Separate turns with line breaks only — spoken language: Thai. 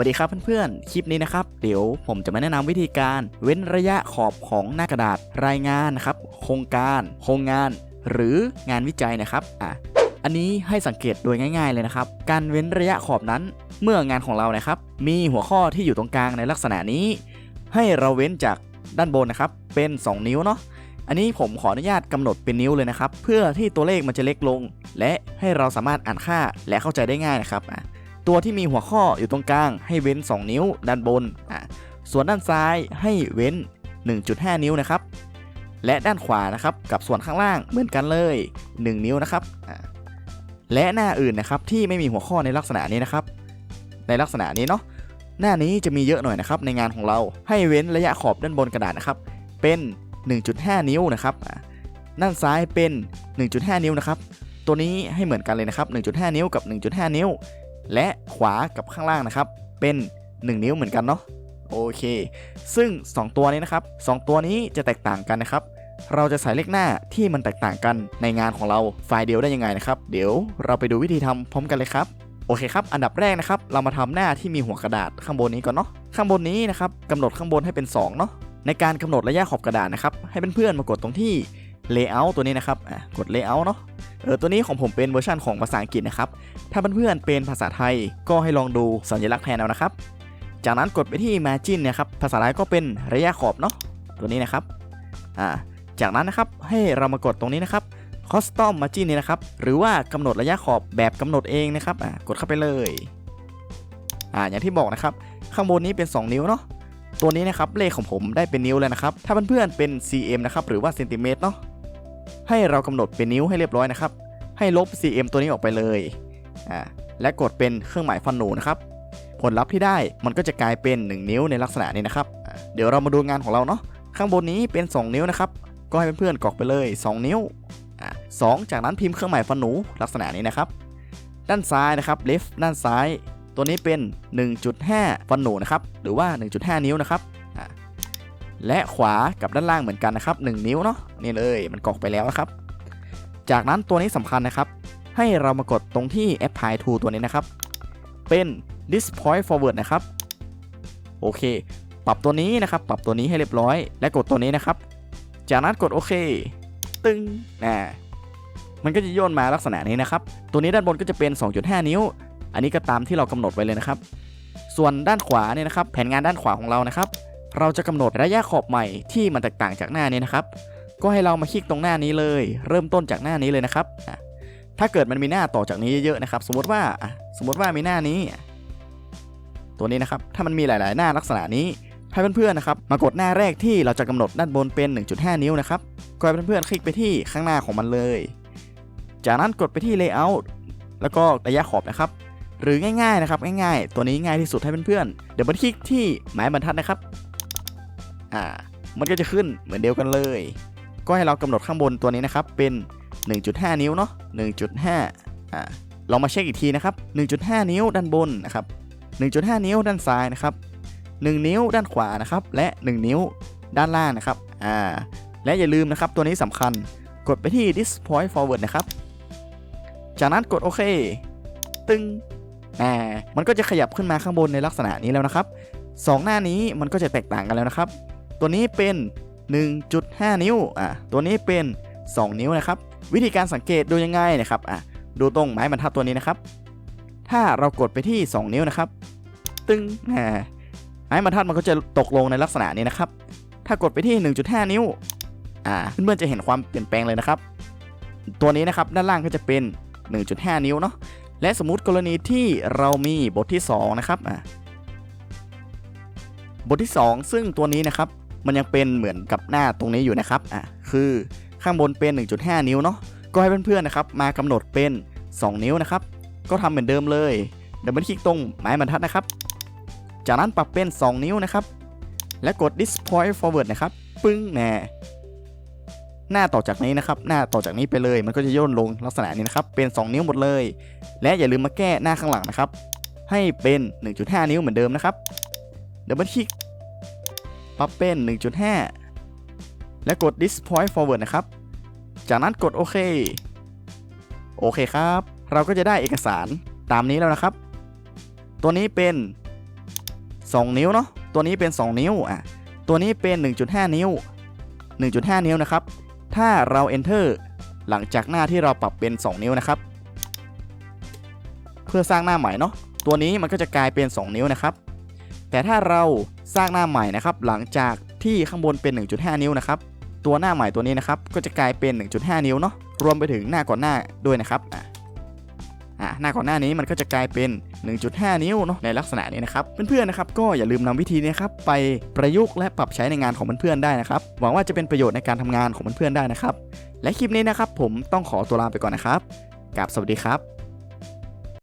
วัสดีครับเพื่อนๆ คลิปนี้นะครับ เดี๋ยวผมจะมาแนะนำวิธีการเว้นระยะขอบของหน้ากระดาษรายงานนะครับ โครงการ โครงงาน หรืองานวิจัยนะครับ อะ อันนี้ให้สังเกตโดยง่ายๆเลยนะครับ การเว้นระยะขอบนั้น เมื่องานของเรานะครับ มีหัวข้อที่อยู่ตรงกลางในลักษณะนี้ ให้เราเว้นจากด้านบนนะครับ เป็น 2 นิ้วเนาะ อันนี้ผมขออนุญาตกำหนดเป็นนิ้วเลยนะครับ เพื่อที่ตัวเลขมันจะเล็กลง และให้เราสามารถอ่านค่าและเข้าใจได้ง่ายนะครับอะ ตัวที่มีหัวข้ออยู่ตรงกลาง ให้เว้น 2 นิ้วด้านบนอะส่วนด้านซ้ายให้เว้น 1.5 นิ้วนะครับ และด้านขวานะครับกับส่วนข้างล่างเหมือนกันเลย 1 นิ้วนะครับและหน้าอื่นนะครับที่ไม่มีหัวข้อในลักษณะนี้นะครับ ในลักษณะนี้เนาะหน้านี้จะมีเยอะหน่อยนะครับ ในงานของเราให้เว้นระยะขอบด้านบนกระดาษนะครับ เป็น 1.5 นิ้วนะครับด้านซ้ายเป็น 1.5 นิ้วนะครับ ตัวนี้ให้เหมือนกันเลยนะครับ 1.5 นิ้วกับ 1.5 นิ้ว และขวากับข้างล่างนะครับ เป็น 1 นิ้วเหมือนกันเนาะโอเค ซึ่ง 2 ตัวนี้นะครับ 2 ตัวนี้จะแตกต่างกันนะครับ เราจะใส่เลขหน้าที่มันแตกต่างกันในงานของเราไฟล์เดียวได้ยังไงนะครับ เดี๋ยวเราไปดูวิธีทำพร้อมกันเลยครับโอเคครับ อันดับแรกนะครับ เรามาทำหน้าที่มีหัวกระดาษข้างบนนี้ก่อนเนาะ ข้างบนนี้นะครับกำหนดข้างบนให้เป็น2เนาะ ในการกำหนดระยะขอบกระดาษนะครับ ให้เพื่อนๆมากดตรงที่ layout ตัวนี้นะครับกด layout เนาะเออตัวนี้ของผมเป็นเวอร์ชันของภาษาอังกฤษนะครับ ถ้าเพื่อนๆเป็นภาษาไทยก็ให้ลองดูสัญลักษณ์แทนเอานะครับ จากนั้นกดไปที่ margin เนี่ยครับภาษาไทยก็เป็นระยะขอบเนาะตัวนี้นะครับอ่าจากนั้นนะครับให้เรามากดตรงนี้นะครับ custom margin นี่นะครับ หรือว่ากำหนดระยะขอบแบบกำหนดเองนะครับอ่ากดเข้าไปเลยอ่าอย่างที่บอกนะครับ ข้างบนนี้เป็น 2 นิ้วเนาะตัวนี้นะครับเลขของผมได้เป็นนิ้วแล้วนะครับ ถ้าเพื่อนๆเป็น cm นะครับหรือว่าเซนติเมตรเนาะ ให้เรากำหนดเป็นนิ้วให้เรียบร้อยนะครับ ให้ลบ cm ตัวนี้ออกไปเลยอ่าและกดเป็นเครื่องหมายฟันหนูนะครับ ผลลัพธ์ที่ได้มันก็จะกลายเป็น 1 นิ้วในลักษณะนี้นะครับ เดี๋ยวเรามาดูงานของเราเนาะข้างบนนี้เป็น 2 นิ้วนะครับ ก็ให้เพื่อนๆกรอกไปเลย 2 นิ้วอ่าสองจากนั้นพิมพ์เครื่องหมายฟันหนูลักษณะนี้นะครับ ด้านซ้ายนะครับ left ด้านซ้าย ตัวนี้เป็น 1.5 ฟันหนูนะครับ หรือว่า 1.5 นิ้วนะครับ และขวากับด้านล่างเหมือนกันนะครับ 1 นิ้วเนาะนี่เลยมันกรอกไปแล้วนะครับ จากนั้นตัวนี้สำคัญนะครับ ให้เรามากดตรงที่ apply to ตัวนี้นะครับ เป็น this point forward นะครับ โอเค ปรับตัวนี้นะครับ ปรับตัวนี้ให้เรียบร้อย และกดตัวนี้นะครับ จากนั้นกดโอเค ตึงนะมันก็จะโยนมาลักษณะนี้นะครับ ตัวนี้ด้านบนก็จะเป็น 2.5 นิ้ว อันนี้ก็ตามที่เรากำหนดไว้เลยนะครับ ส่วนด้านขวาเนี่ยนะครับ แผนงานด้านขวาของเรานะครับ เราจะกำหนดระยะขอบใหม่ที่มันแตกต่างจากหน้านี้นะครับ ก็ให้เรามาคลิกตรงหน้านี้เลย เริ่มต้นจากหน้านี้เลยนะครับ ถ้าเกิดมันมีหน้าต่อจากนี้เยอะๆนะครับ สมมติว่าสมมติว่ามีหน้านี้ ตัวนี้นะครับ ถ้ามันมีหลาย ๆ หน้าลักษณะนี้ให้เพื่อนๆนะครับมากดหน้าแรกที่เราจะกำหนดด้านบนเป็น 1.5 นิ้วนะครับก็ให้เพื่อนๆคลิกไปที่ข้างหน้าของมันเลย จากนั้นกดไปที่ layout แล้วก็ระยะขอบนะครับ หรือง่ายๆนะครับง่ายๆ ตัวนี้ง่ายที่สุดให้เพื่อนๆเดี๋ยวมันคลิกที่หมายบรรทัดนะครับ อ่า มันก็จะขึ้นเหมือนเดียวกันเลย ก็ให้เรากำหนดข้างบนตัวนี้นะครับ เป็น 1.5 นิ้วเนาะ1.5อ่าลองมาเช็คอีกทีนะครับ 1.5 นิ้วด้านบนนะครับ 1.5 นิ้วด้านซ้ายนะครับ 1 นิ้วด้านขวานะครับ และ 1 นิ้วด้านล่างนะครับ อ่า และอย่าลืมนะครับตัวนี้สำคัญ กดไปที่ this point forward นะครับ จากนั้นกดโอเค ตึงอ่า มันก็จะขยับขึ้นมาข้างบนในลักษณะนี้แล้วนะครับสองหน้านี้มันก็จะแตกต่างกันแล้วนะครับ ตัวนี้เป็น 1.5 นิ้วอะตัวนี้เป็น 2 นิ้วนะครับ วิธีการสังเกตดูยังไงนะครับอะดูตรงไม้บรรทัดตัวนี้นะครับ ถ้าเรากดไปที่ 2 นิ้วนะครับ ตึงอ่าไม้บรรทัดมันก็จะตกลงในลักษณะนี้นะครับ ถ้ากดไปที่ 1.5 นิ้วอ่าเพื่อนๆจะเห็นความเปลี่ยนแปลงเลยนะครับ ตัวนี้นะครับด้านล่างก็จะเป็น 1.5 นิ้วเนาะและสมมุติกรณีที่เรามีบทที่ 2 นะครับอ่าบทที่ 2 ซึ่งตัวนี้นะครับ มันยังเป็นเหมือนกับหน้าตรงนี้อยู่นะครับอะคือข้างบนเป็น 1.5 นิ้วเนาะก็ให้เพื่อนๆนะครับมากำหนดเป็น 2 นิ้วนะครับ ก็ทำเหมือนเดิมเลยเดี๋ยวมันคลิกตรงไม้บรรทัดนะครับ จากนั้นปรับเป็น 2 นิ้วนะครับ และกด this point forward นะครับ ปึ้งแน่หน้าต่อจากนี้นะครับ หน้าต่อจากนี้ไปเลยมันก็จะย่นลงลักษณะนี้นะครับ เป็น 2 นิ้วหมดเลย และอย่าลืมมาแก้หน้าข้างหลังนะครับ ให้เป็น 1.5 นิ้วเหมือนเดิมนะครับเดี๋ยวมันคลิก ปรับเป็น 1.5 และกด this point forward นะครับ จากนั้นกดโอเค โอเคครับ เราก็จะได้เอกสารตามนี้แล้วนะครับ ตัวนี้เป็น 2 นิ้วเนาะ ตัวนี้เป็น 2 นิ้ว อะ ตัวนี้เป็น 1.5 นิ้ว 1.5 นิ้วนะครับ ถ้าเรา enter หลังจากหน้าที่เราปรับเป็น 2 นิ้วนะครับ เพื่อสร้างหน้าใหม่เนาะ ตัวนี้มันก็จะกลายเป็น 2 นิ้วนะครับ แต่ถ้าเรา สร้างหน้าใหม่นะครับหลังจากที่ข้างบนเป็น 1.5 นิ้วนะครับตัวหน้าใหม่ตัวนี้นะครับก็จะกลายเป็น 1.5 นิ้วเนาะรวมไปถึงหน้าก่อนหน้าด้วยนะครับอะอะหน้าก่อนหน้านี้มันก็จะกลายเป็น 1.5 นิ้วเนาะในลักษณะนี้นะครับเพื่อนๆนะครับก็อย่าลืมนำวิธีนี้ครับไปประยุกต์และปรับใช้ในงานของเพื่อนๆได้นะครับหวังว่าจะเป็นประโยชน์ในการทำงานของเพื่อนๆได้นะครับ และคลิปนี้นะครับผมต้องขอตัวลาไปก่อนนะครับกราบสวัสดีครับ